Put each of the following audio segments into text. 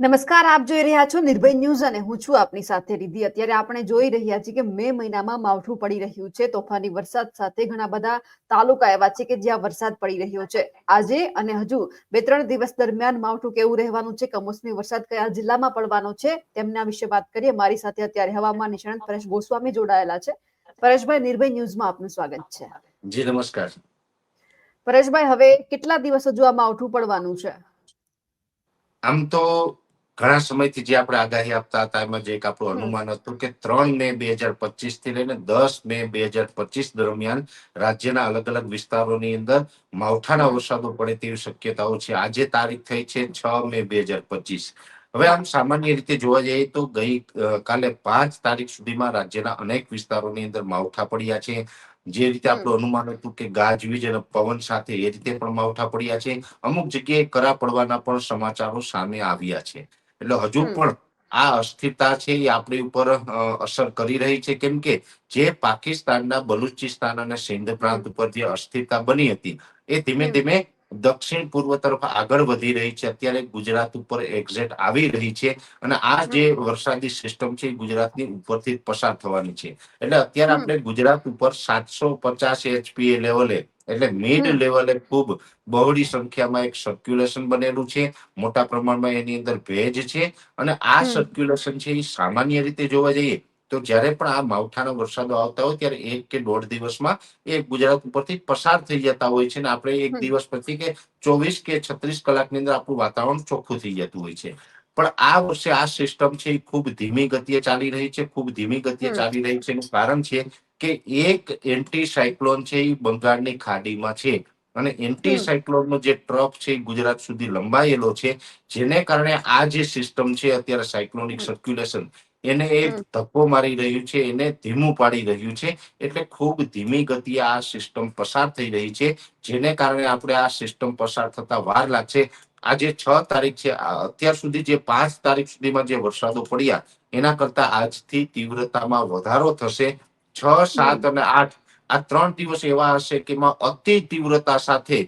નમસ્કાર આપ જોઈ રહ્યા છો નિર્ભય ન્યૂઝ અને હું છું આપની સાથે રિધિ અત્યારે આપણે જોઈ રહ્યા છીએ કે મે મહિનામાં માવઠું પડી રહ્યું છે. તોફાની વરસાદ સાથે ઘણા બધા તાલુકા એવા છે કે જ્યાં વરસાદ પડી રહ્યો છે. આજે અને હજુ બે ત્રણ દિવસ દરમિયાન માવઠું કેવું રહેવાનું છે કમોસમી વરસાદ કયા જિલ્લામાં પડવાનો છે તેમના વિશે વાત કરીએ. મારી સાથે અત્યારે હવામાન નિષ્ણાંત પરેશ ગોસ્વામી જોડાયેલા છે. પરેશભાઈ નિર્ભય ન્યૂઝમાં આપનું સ્વાગત છે. જી નમસ્કાર. પરેશભાઈ હવે કેટલા દિવસ હજુ આ માવઠું પડવાનું છે? આમ તો ઘણા સમયથી જે આપણે આગાહી આપતા હતા એમાં જે એક આપણું અનુમાન હતું કે ત્રણ મે બે હજાર પચીસથી લઈને દસ મે બે હજાર પચીસ દરમિયાન રાજ્યના અલગ અલગ વિસ્તારોની અંદર માવઠાના વરસાદો પડે તેવી શક્યતાઓ છે. આજે તારીખ થઈ છે છ મે બે હજાર પચીસ. હવે આમ સામાન્ય રીતે જોવા જઈએ તો ગઈ કાલે પાંચ તારીખ સુધીમાં રાજ્યના અનેક વિસ્તારોની અંદર માવઠા પડ્યા છે. જે રીતે આપણું અનુમાન હતું કે ગાજવીજ અને પવન સાથે એ રીતે પણ માવઠા પડ્યા છે. અમુક જગ્યાએ કરા પડવાના પણ સમાચારો સામે આવ્યા છે. એટલે હજુ પણ આ અસ્થિરતા છે એ આપણી ઉપર અસર કરી રહી છે. કેમ કે જે પાકિસ્તાનના બલુચિસ્તાન અને સિંધ પ્રાંત ઉપર જે અસ્થિરતા બની હતી એ ધીમે ધીમે દક્ષિણ પૂર્વ તરફ આગળ વધી રહી છે. અત્યારે ગુજરાત ઉપર એક્ઝેટ આવી રહી છે અને આ જે વરસાદી સિસ્ટમ છે એ ગુજરાતની ઉપરથી પસાર થવાની છે. એટલે અત્યારે આપણે ગુજરાત ઉપર સાતસો પચાસ એચપીએ લેવલે એટલે મિડ લેવલે ખૂબ બહોળી સંખ્યામાં એક સર્ક્યુલેશન બનેલું છે. મોટા પ્રમાણમાં એની અંદર ભેજ છે અને આ સર્ક્યુલેશન છે એ સામાન્ય રીતે જોવા જઈએ તો જ્યારે પણ આ માવઠાના વરસાદો આવતા હોય ત્યારે એક કે દોઢ દિવસમાં એ ગુજરાત ઉપરથી પસાર થઈ જતા હોય છે અને આપણે એક દિવસ પછી કે ચોવીસ કે છત્રીસ કલાકની અંદર આપણું વાતાવરણ ચોખ્ખું થઈ જતું હોય છે. પણ આ વર્ષે આ સિસ્ટમ છે એ ખૂબ ધીમી ગતિએ ચાલી રહી છે ખૂબ ધીમી ગતિએ ચાલી રહી છે એનું કારણ છે કે એક એન્ટી સાયક્લોન છે એ બંગાળની ખાડીમાં છે. અને એન્ટી. સાયક્લોનનો જે ટ્રફ છે એ ગુજરાત સુધી લંબાયેલો છે. જેને કારણે આ જે સિસ્ટમ છે અત્યારે સાયક્લોનિક સર્ક્યુલેશન એને એ. ધક્કો મારી રહ્યું છે એને ધીમું પાડી રહ્યું છે. એટલે ખૂબ ધીમી ગતિએ આ સિસ્ટમ પસાર થઈ રહી છે. જેને કારણે આપણે આ સિસ્ટમ પસાર થતા વાર લાગશે. આજે છ તારીખ છે અત્યાર સુધી જે પાંચ તારીખ સુધીમાં જે વરસાદો પડ્યા એના કરતા આજથી તીવ્રતામાં વધારો થશે. છ સાત અને આઠ. આ ત્રણ દિવસ એવા હશે કે એમાં અતિ તીવ્રતા સાથે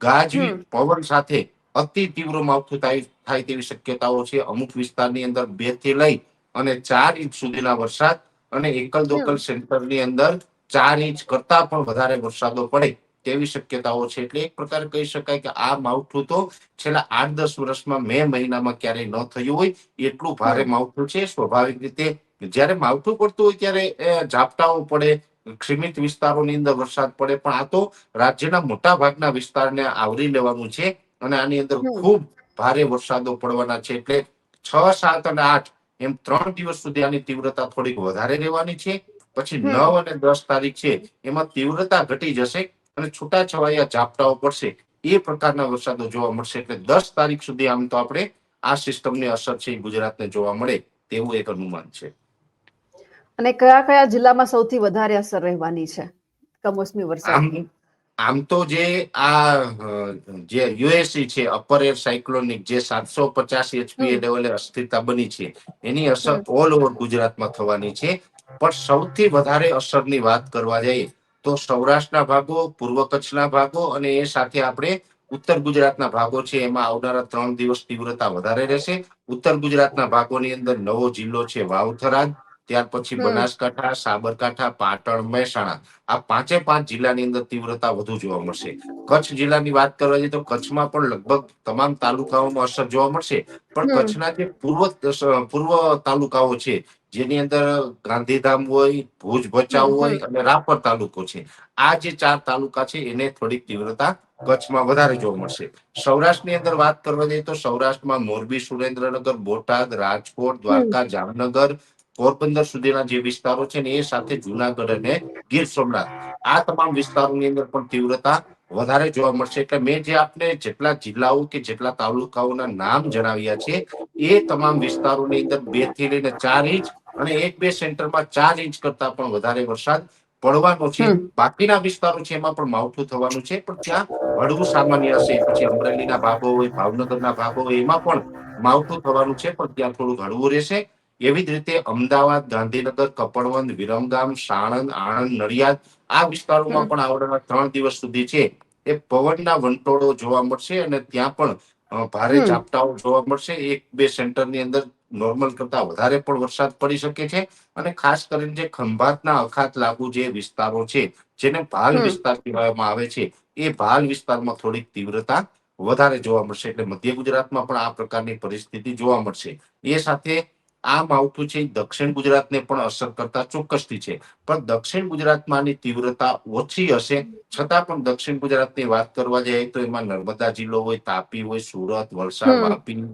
ગાજવી પવન સાથે અતિ તીવ્ર માવઠું થાય તેવી શક્યતાઓ છે. અમુક વિસ્તારની અંદર બેથી લઈ અને ચાર ઇંચ સુધીના વરસાદ અને એકલ દોકલ સેન્ટરની અંદર ચાર ઇંચ કરતા પણ વધારે વરસાદો પડે તેવી શક્યતાઓ છે. એટલે એક પ્રકાર કહી શકાય કે આ માવઠું તો છેલ્લા આઠ દસ વર્ષમાં મે મહિનામાં ક્યારેય ન થયું હોય. એટલું ભારે. માવઠું છે. સ્વાભાવિક રીતે જ્યારે માવઠું પડતું હોય ત્યારે ઝાપટાઓ પડે સીમિત વિસ્તારોની અંદર વરસાદ પડે. પણ આ તો રાજ્યના મોટા ભાગના વિસ્તારને આવરી લેવાનું છે અને આની અંદર ખૂબ ભારે વરસાદો પડવાના છે. એટલે છ સાત અને આઠ એમ ત્રણ દિવસ સુધી આની તીવ્રતા થોડીક વધારે રહેવાની છે. પછી નવ અને દસ તારીખ છે. એમાં તીવ્રતા ઘટી જશે અને છૂટાછવાયા ઝાપટાઓ પડશે. એ પ્રકારના વરસાદો જોવા મળશે. એટલે દસ તારીખ સુધી આમ તો આપણે આ સિસ્ટમની અસર છે ગુજરાતને જોવા મળે તેવું એક અનુમાન છે. અને કયા કયા જિલ્લામાં સૌથી વધારે અસર રહેવાની છે? કમોસમી વરસાદની આમ તો જે આ જે યુએસસી છે અપર એર સાયક્લોનિક જે સાતસો પચાસ એચપી લેવલે અસ્થિરતા બની છે એની અસર ઓલ ઓવર ગુજરાતમાં થવાની છે. પણ સૌથી વધારે અસરની વાત કરવા જઈએ તો સૌરાષ્ટ્રના ભાગો પૂર્વ કચ્છના ભાગો અને એ સાથે આપણે ઉત્તર ગુજરાતના ભાગો છે એમાં આવનારા ત્રણ દિવસ તીવ્રતા વધારે રહેશે. ઉત્તર ગુજરાતના ભાગોની અંદર નવો જિલ્લો છે વાવથરાદ ત્યાર પછી બનાસકાંઠા સાબરકાંઠા પાટણ મહેસાણા આ પાંચે પાંચ જિલ્લાની અંદર તીવ્રતા વધુ જોવા મળશે. કચ્છ જિલ્લાની વાત કરવા જઈએ તો કચ્છમાં પણ લગભગ તમામ તાલુકાઓમાં અસર જોવા મળશે. પણ કચ્છના જે પૂર્વ પૂર્વ તાલુકાઓ છે જેની અંદર ગાંધીધામ હોય ભુજ ભચાઉ. હોય અને રાપર તાલુકો છે આ જે ચાર તાલુકા છે એને થોડીક તીવ્રતા કચ્છમાં વધારે જોવા મળશે. સૌરાષ્ટ્રની અંદર વાત કરવા જઈએ તો સૌરાષ્ટ્રમાં મોરબી સુરેન્દ્રનગર બોટાદ રાજકોટ દ્વારકા જામનગર પોરબંદર સુધીના જે વિસ્તારો છે ને એ સાથે જુનાગઢ અને ગીર સોમનાથ. આ તમામ વિસ્તારોની અંદર પણ તીવ્રતા વધારે જોવા મળશે. એટલે મેં જે આપને જેટલા જિલ્લાઓ કે જેટલા તાલુકાઓના નામ જણાવ્યા છે એ તમામ વિસ્તારોની અંદર બેથી લઈને ચાર ઇંચ અને એક બે સેન્ટરમાં ચાર ઇંચ કરતા પણ વધારે વરસાદ પડવાનો છે. બાકીના વિસ્તારો છે એમાં પણ માવઠું થવાનું છે. પણ ત્યાં હળવું સામાન્ય હશે. પછી અમરેલીના ભાગો હોય ભાવનગરના ભાગો હોય એમાં પણ માવઠું થવાનું છે. પણ ત્યાં થોડું હળવું રહેશે. એવી જ રીતે અમદાવાદ ગાંધીનગર કપડવંદ વિરમગામ સાણંદ આણંદ નડિયાદ આ વિસ્તારોમાં પણ આવનારા ત્રણ દિવસ સુધી છે એ પવનના વંટોળો જોવા મળશે અને ત્યાં પણ ભારે ઝાપટાઓ જોવા મળશે. એક બે સેન્ટરની અંદર નોર્મલ કરતા વધારે પણ વરસાદ પડી શકે છે અને ખાસ કરીને જે ખંભાતના અખાત લાગુ જે વિસ્તારો છે જેને ભાલ વિસ્તાર કહેવામાં આવે છે એ ભાલ વિસ્તારમાં થોડીક તીવ્રતા વધારે જોવા મળશે. એટલે મધ્ય ગુજરાતમાં પણ આ પ્રકારની પરિસ્થિતિ જોવા મળશે. એ સાથે આ માવઠું છે દક્ષિણ ગુજરાતને પણ અસર કરતા ચોક્કસથી છે. પણ દક્ષિણ ગુજરાતમાં આની તીવ્રતા ઓછી હશે. છતાં પણ દક્ષિણ ગુજરાતની વાત કરવા જઈએ તો એમાં નર્મદા જિલ્લો હોય તાપી હોય સુરત વલસાડ. વાપી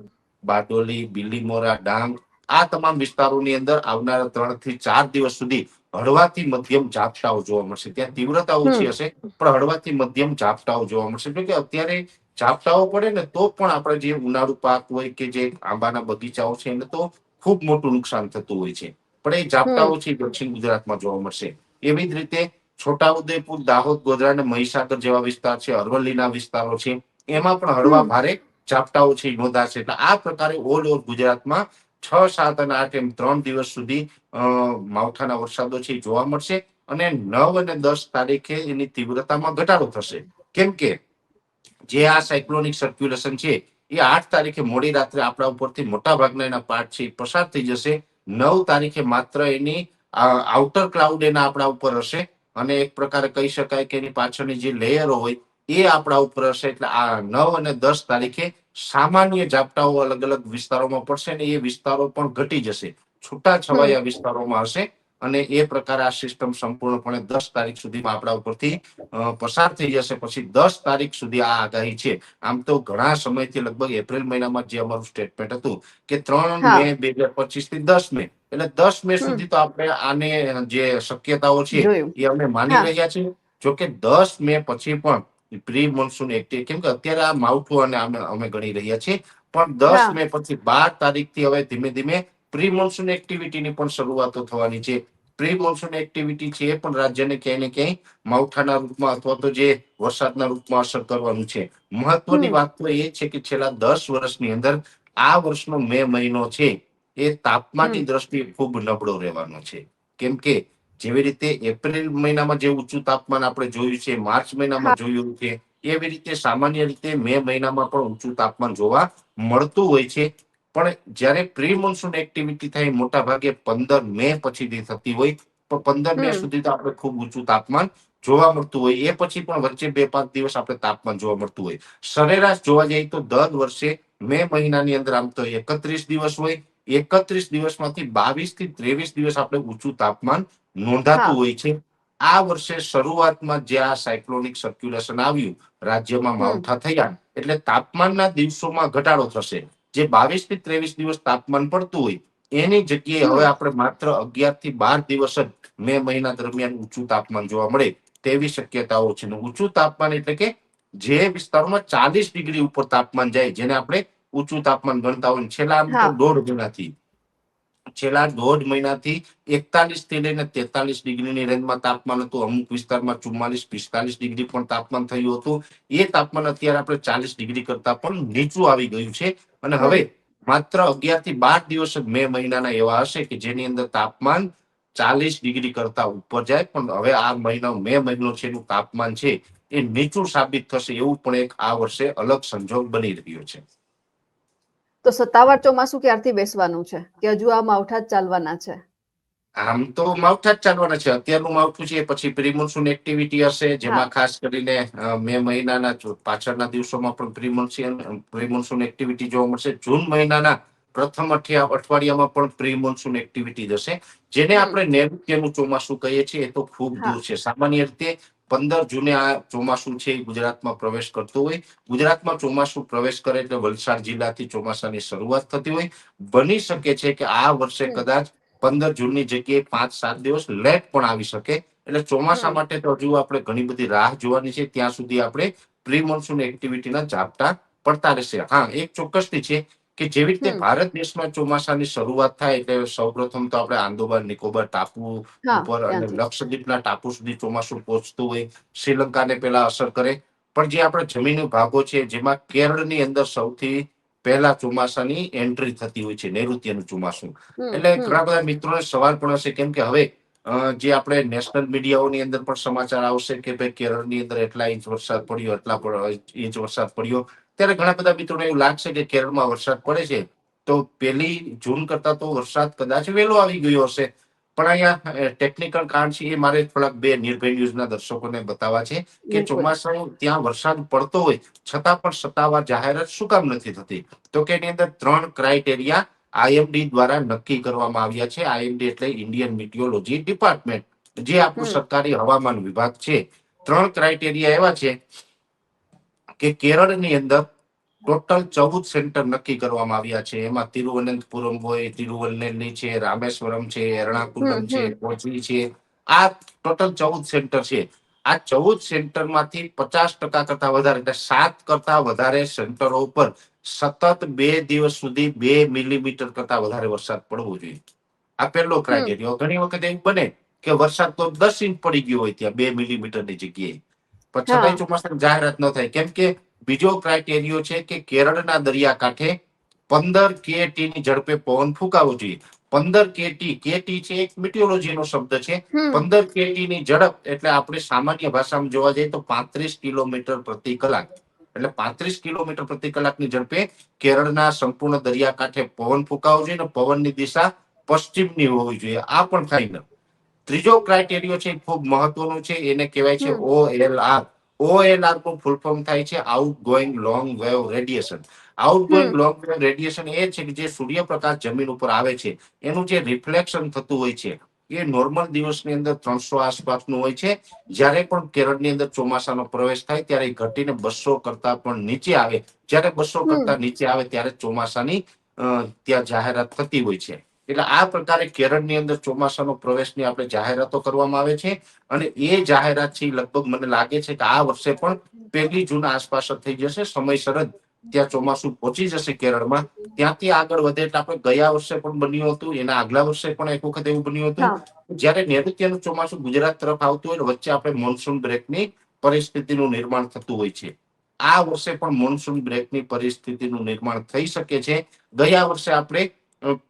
બારડોલી બિલીમોરા ડાંગ આ તમામ વિસ્તારોની અંદર આવનારા ત્રણથી ચાર દિવસ સુધી હળવાથી મધ્યમ ઝાપટાઓ જોવા મળશે. ત્યાં તીવ્રતા ઓછી હશે પણ હળવાથી મધ્યમ ઝાપટાઓ જોવા મળશે. એટલે કે અત્યારે ઝાપટાઓ પડે ને તો પણ આપણે જે ઉનાળુ પાક હોય કે જે આંબાના બગીચાઓ છે એને તો ખૂબ મોટું નુકસાન થતું હોય છે. પણ એ ઝાપટાઓ છે દક્ષિણ ગુજરાતમાં જોવા મળશે. એવી જ રીતે છોટાઉદેપુર દાહોદ ગોધરા અને મહીસાગર જેવા વિસ્તાર છે અરવલ્લીના વિસ્તારો છે એમાં પણ હળવા ભારે ઝાપટાઓ છે નોંધાશે. એટલે આ પ્રકારે ઓલ ઓવર ગુજરાતમાં છ સાત અને આઠ એમ ત્રણ દિવસ સુધી અ, માવઠાના વરસાદો છે જોવા મળશે અને નવ અને દસ તારીખે એની તીવ્રતામાં ઘટાડો થશે. કેમ કે જે આ સાયક્લોનિક સર્ક્યુલેશન છે એ આઠ તારીખે મોડી રાત્રે આપણા ઉપરથી મોટા ભાગના એના પાર્ટ છે એ પસાર થઈ જશે. નવ તારીખે માત્ર એની આઉટર ક્લાઉડ એના આપણા ઉપર હશે. અને એક પ્રકારે કહી શકાય કે એની પાછળની જે લેયરો હોય એ આપણા ઉપર હશે. એટલે આ નવ અને દસ તારીખે સામાન્ય ઝાપટાઓ અલગ અલગ વિસ્તારોમાં પડશે અને એ વિસ્તારો પણ ઘટી જશે. છૂટા છવાયા વિસ્તારોમાં હશે. અને એ પ્રકારે આ સિસ્ટમ સંપૂર્ણપણે દસ તારીખ સુધીમાં આપણા ઉપરથી પસાર થઈ જશે. પછી દસ તારીખ સુધી આ આગાહી છે. આમ તો ઘણા સમયથી લગભગ એપ્રિલ મહિનામાં જે અમારું સ્ટેટમેન્ટ હતું કે ત્રણ મે બે હજાર પચીસથી દસ મે. એટલે દસ મે સુધી તો આપણે આને જે શક્યતાઓ છે એ અમે માની રહ્યા છીએ. જોકે દસ મે પછી પણ પ્રી મોન્સૂન એક્ટિવ કેમ કે અત્યારે આ માવઠું અને અમે ગણી રહ્યા છીએ. પણ દસ મે પછી બાર તારીખથી હવે ધીમે ધીમે પ્રી મોન્સૂન એક્ટિવિટીની પણ શરૂઆતો થવાની છે. પ્રી મોન્સૂન એક્ટિવિટી છે એ પણ રાજ્યને ક્યાંય ને ક્યાંય માવઠાના રૂપમાં અથવા તો જે વરસાદના રૂપમાં અસર કરવાનું છે. મહત્વની વાત તો એ છે કે છેલ્લા દસ વર્ષની અંદર આ વર્ષનો મે મહિનો છે એ તાપમાનની દ્રષ્ટિએ ખૂબ નબળો રહેવાનો છે. કેમ કે જેવી રીતે એપ્રિલ મહિનામાં જે ઊંચું તાપમાન આપણે જોયું છે માર્ચ મહિનામાં જોયું છે એવી રીતે સામાન્ય રીતે મે મહિનામાં પણ ઊંચું તાપમાન જોવા મળતું હોય છે. પણ જ્યારે પ્રી મોન્સૂન એક્ટિવિટી થાય મોટા ભાગે પંદર મે પછીથી થતી હોય તો પંદર મે સુધી તો આપણે ખૂબ ઊંચું તાપમાન જોવા મળતું હોય. એ પછી પણ વચ્ચે બે પાંચ દિવસ આપણે તાપમાન જોવા મળતું હોય. સરેરાશ જોવા જઈએ તો દર વર્ષે મે મહિનાની અંદર આમ તો એકત્રીસ દિવસ હોય. એકત્રીસ દિવસમાંથી બાવીસથી ત્રેવીસ દિવસ આપણે ઊંચું તાપમાન નોંધાતું હોય છે. આ વર્ષે શરૂઆતમાં જે આ સાયક્લોનિક સર્ક્યુલેશન આવ્યું રાજ્યમાં. માવઠા થયા એટલે તાપમાનના દિવસોમાં ઘટાડો થશે. જે બાવીસથી ત્રેવીસ દિવસ તાપમાન પડતું હોય એની જગ્યાએ હવે આપણે માત્ર અગિયારથી બાર દિવસ જ મે મહિના દરમિયાન ઊંચું તાપમાન જોવા મળે તેવી શક્યતાઓ છે. ઊંચું તાપમાન એટલે કે જે વિસ્તારોમાં ચાલીસ ડિગ્રી ઉપર તાપમાન જાય જેને આપણે ઊંચું તાપમાન ગણતા હોય છેલ્લા આમ તો દોઢ મહિનાથી. છેલ્લા દોઢ મહિનાથી એકતાલીસથી લઈને તેતાલીસ ડિગ્રીની રેન્જમાં તાપમાન હતું. અમુક વિસ્તારમાં ચુમ્માલીસ પિસ્તાલીસ ડિગ્રી પણ તાપમાન થયું હતું. એ તાપમાન અત્યારે આપણે ચાલીસ ડિગ્રી કરતા પણ નીચું આવી ગયું છે. અને હવે માત્ર અગિયારથી બાર દિવસ મે મહિનાના એવા હશે કે જેની અંદર તાપમાન ચાલીસ ડિગ્રી કરતા ઉપર જાય. પણ હવે આ મહિનો, મે મહિનો છે એનું તાપમાન છે એ નીચું સાબિત થશે એવું પણ એક આ વર્ષે અલગ સંજોગ બની રહ્યો છે. તો સત્તાવાર ચોમાસું ક્યારથી બેસવાનું છે? કે હજુ આ માવઠા ચાલવાના છે? આમ તો માવઠા જ ચાલવાના છે. અત્યારનું માવઠું છે પછી પ્રિમોન્સૂન એક્ટિવિટી હશે જેમાં ખાસ કરીને મે મહિનાના પાછળના દિવસોમાં પણ પ્રી મોન્સૂન એક્ટિવિટી જોવા મળશે. જૂન મહિનાના પ્રથમ અઠિયા અઠવાડિયામાં પણ પ્રી મોન્સૂન એક્ટિવિટી થશે જેને આપણે નૈઋત્યનું ચોમાસું કહીએ છીએ એ તો ખૂબ દૂર છે. સામાન્ય રીતે પંદર જૂને આ ચોમાસું છે એ ગુજરાતમાં પ્રવેશ કરતું હોય. ગુજરાતમાં ચોમાસું પ્રવેશ કરે એટલે વલસાડ જિલ્લાથી ચોમાસાની શરૂઆત થતી હોય. બની શકે છે કે આ વર્ષે કદાચ પંદર જૂનની જગ્યાએ પાંચ સાત દિવસ લેટ પણ આવી શકે. એટલે ચોમાસા માટે તો હજુ આપણે ઘણી બધી રાહ જોવાની છે. ત્યાં સુધી આપણે પ્રી મોન્સૂન એક્ટિવિટીના ઝાપટા પડતા રહેશે. હા એક ચોક્કસથી છે કે જેવી રીતે ભારત દેશમાં ચોમાસાની શરૂઆત થાય એટલે સૌપ્રથમ તો આપણે આંદોબાર નિકોબાર ટાપુ ઉપર અને લક્ષદ્વીપના ટાપુ સુધી ચોમાસું પહોંચતું હોય. શ્રીલંકાને પેલા અસર કરે. પણ જે આપણા જમીની ભાગો છે જેમાં કેરળની અંદર સૌથી પહેલા ચોમાસાની એન્ટ્રી થતી હોય છે નૈઋત્યનું ચોમાસું. એટલે ઘણા બધા મિત્રોને સવાલ પણ હશે કેમ કે હવે જે આપણે નેશનલ મીડિયાઓની અંદર પણ સમાચાર આવશે કે ભાઈ કેરળની અંદર એટલા ઇંચ વરસાદ પડ્યો એટલા ઇંચ વરસાદ પડ્યો. ત્યારે ઘણા બધા મિત્રોને એવું લાગશે કે કેરળમાં વરસાદ પડે છે તો પેલી જૂન કરતા તો વરસાદ કદાચ વહેલો આવી ગયો હશે. પણ અહીંયા ટેકનિકલ કારણ છે એ મારે થોડાક બે નિર્ભય ન્યૂઝના દર્શકોને બતાવવા છે કે. ચોમાસાનું ત્યાં વરસાદ પડતો હોય છતાં પણ સત્તાવાર જાહેરાત શું કામ નથી થતી? તો કે એની અંદર ત્રણ ક્રાઇટેરિયા આઈએમડી દ્વારા નક્કી કરવામાં આવ્યા છે. આઈએમડી એટલે ઇન્ડિયન મિટિયોલોજી ડિપાર્ટમેન્ટ જે આપણું સરકારી હવામાન વિભાગ છે. ત્રણ ક્રાઇટેરિયા એવા છે કે કેરળની અંદર ટોટલ ચૌદ સેન્ટર નક્કી કરવામાં આવ્યા છે. એમાં તિરુવનંતપુરમ હોય તિરુવલ્લેલી છે રામેશ્વરમ છે એર્ણાકુલમ છે કોચી છે. આ ટોટલ ચૌદ સેન્ટર છે. આ ચૌદ સેન્ટરમાંથી પચાસ ટકા કરતા વધારે એટલે સાત કરતા વધારે સેન્ટરો ઉપર સતત બે દિવસ સુધી બે મિલીમીટર કરતા વધારે વરસાદ પડવો જોઈએ. આ પહેલો ક્રાઇટેરિયો ઘણી વખત એવું બને કે વરસાદ તો દસ ઇંચ પડી ગયો હોય ત્યાં બે મિલીમીટરની જગ્યાએ. પણ છતાંય. ચોમાસાની જાહેરાત ન થાય. કેમ કે બીજો ક્રાઇટેરિયો છે કે કેરળના દરિયાકાંઠે પંદર કેટી ની ઝડપે પવન ફૂંકાવો જોઈએ. પંદર કેટી કેટી છે એક મિટિયોલોજીનો શબ્દ છે. પંદર કેટી ની ઝડપ એટલે આપણે સામાન્ય ભાષામાં જોવા જઈએ તો પાંત્રીસ કિલોમીટર પ્રતિ કલાક. એટલે પાંત્રીસ કિલોમીટર પ્રતિ કલાકની ઝડપે કેરળના સંપૂર્ણ દરિયાકાંઠે પવન ફૂંકાવો જોઈએ અને પવનની દિશા પશ્ચિમની હોવી જોઈએ. આ પણ થાય ન ત્રીજો ક્રાઇટેરિયો છે ખૂબ મહત્વનો છે. એને કહેવાય છે ઓ એલ ઓએલઆર ઓએલઆરનું ફૂલ ફોર્મ થાય છે outgoing long wave radiation outgoing long wave radiation એ છે કે જે સૂર્યપ્રકાશ જમીન ઉપર આવે છે. એનું જે રિફ્લેક્શન થતું હોય છે એ નોર્મલ દિવસની અંદર ત્રણસો આસપાસનું હોય છે. જ્યારે પણ કેરળની અંદર ચોમાસાનો પ્રવેશ થાય ત્યારે ઘટીને બસો કરતા પણ નીચે આવે. જ્યારે બસો કરતા નીચે આવે ત્યારે ચોમાસાની ત્યાં જાહેરાત થતી હોય છે. એટલે આ પ્રકારે કેરળની અંદર ચોમાસાનો પ્રવેશની આપણે જાહેરાતો કરવામાં આવે છે અને એ જાહેરાત છે લગભગ મને લાગે છે કે આ વર્ષે પણ પહેલી જૂન આસપાસ જ થઈ જશે. સમયસર જ ત્યાં ચોમાસું પહોંચી જશે કેરળમાં. ત્યાંથી આગળ વધે એટલે આપણે ગયા વર્ષે પણ બન્યું હતું એના આગલા વર્ષે પણ એક વખત એવું બન્યું હતું. જયારે નૈઋત્યનું ચોમાસું ગુજરાત તરફ આવતું હોય વચ્ચે આપણે મોન્સૂન બ્રેકની પરિસ્થિતિનું નિર્માણ થતું હોય છે. આ વર્ષે પણ મોન્સૂન બ્રેકની પરિસ્થિતિનું નિર્માણ થઈ શકે છે. ગયા વર્ષે આપણે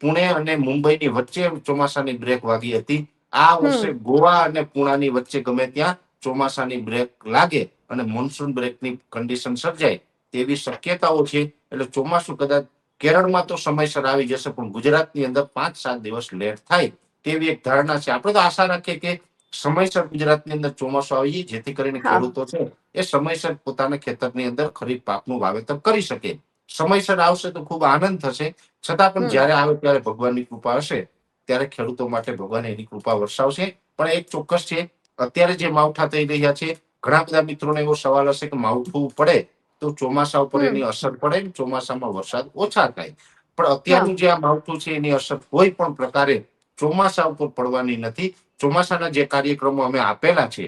પુણે અને મુંબઈની વચ્ચે ચોમાસાની બ્રેક વાગી હતી. આ વર્ષે ગોવા અને પુણાની વચ્ચે ગમે ત્યાં ચોમાસાની બ્રેક લાગે અને મોન્સૂન બ્રેકની કન્ડિશન સર્જાય તેવી શક્યતાઓ છે. એટલે ચોમાસું કદાચ કેરળમાં તો સમયસર આવી જશે પણ ગુજરાતની અંદર પાંચ સાત દિવસ લેટ થાય તેવી એક ધારણા છે. આપણે તો આશા રાખીએ કે સમયસર ગુજરાતની અંદર ચોમાસું આવી જાય જેથી કરીને ખેડૂતો છે એ સમયસર પોતાના ખેતરની અંદર ખરીફ પાકનું વાવેતર કરી શકે. સમયસર આવશે તો ખૂબ આનંદ થશે. છતાં પણ. જ્યારે આવે ત્યારે ભગવાનની કૃપા હશે ત્યારે ખેડૂતો માટે ભગવાન એની કૃપા વરસાવશે. પણ એક ચોક્કસ છે અત્યારે જે માવઠા થઈ રહ્યા છે ઘણા બધા મિત્રોને એવો સવાલ હશે કે માવઠું પડે તો ચોમાસા ઉપર એની અસર પડે ચોમાસામાં વરસાદ ઓછા થાય. પણ અત્યારનું જે આ માવઠું છે એની અસર કોઈ પણ પ્રકારે ચોમાસા ઉપર પડવાની નથી. ચોમાસાના જે કાર્યક્રમો અમે આપેલા છે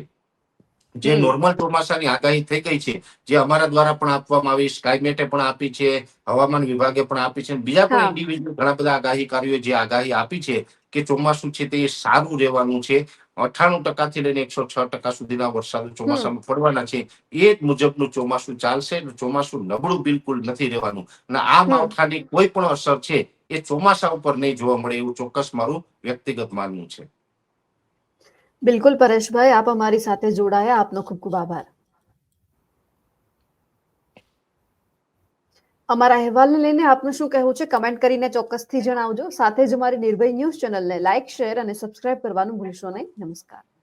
જે નોર્મલ ચોમાસાની આગાહી થઈ ગઈ છે જે અમારા દ્વારા પણ આપવામાં આવી સ્કાયમેટે પણ આપી છે હવામાન વિભાગે પણ આપી છે બીજા પણ ઇન્ડિવિજ્યુઅલ ઘણા બધા આગાહીકારીઓ જે આગાહી આપી છે કે ચોમાસું છે તે સારું રહેવાનું છે. અઠાણું ટકાથી લઈને એકસો છ ટકા સુધીના વરસાદ ચોમાસામાં પડવાના છે. એ જ મુજબનું ચોમાસું ચાલશે અને ચોમાસું નબળું બિલકુલ નથી રહેવાનું. અને આ. માવઠાની કોઈ પણ અસર છે એ ચોમાસા ઉપર નહીં જોવા મળે એવું ચોક્કસ મારું વ્યક્તિગત માનવું છે. બિલકુલ પરેશભાઈ, આપ અમારી સાથે જોડાયા. આપનો ખૂબ ખૂબ આભાર. અમારા અહેવાલને લઈને આપનું શું કહેવું છે કમેન્ટ કરીને ચોક્કસથી જણાવજો. સાથે જ અમારી નિર્ભય ન્યૂઝ ચેનલને લાઇક, શેર અને સબસ્ક્રાઇબ કરવાનું ભૂલશો નહીં. નમસ્કાર.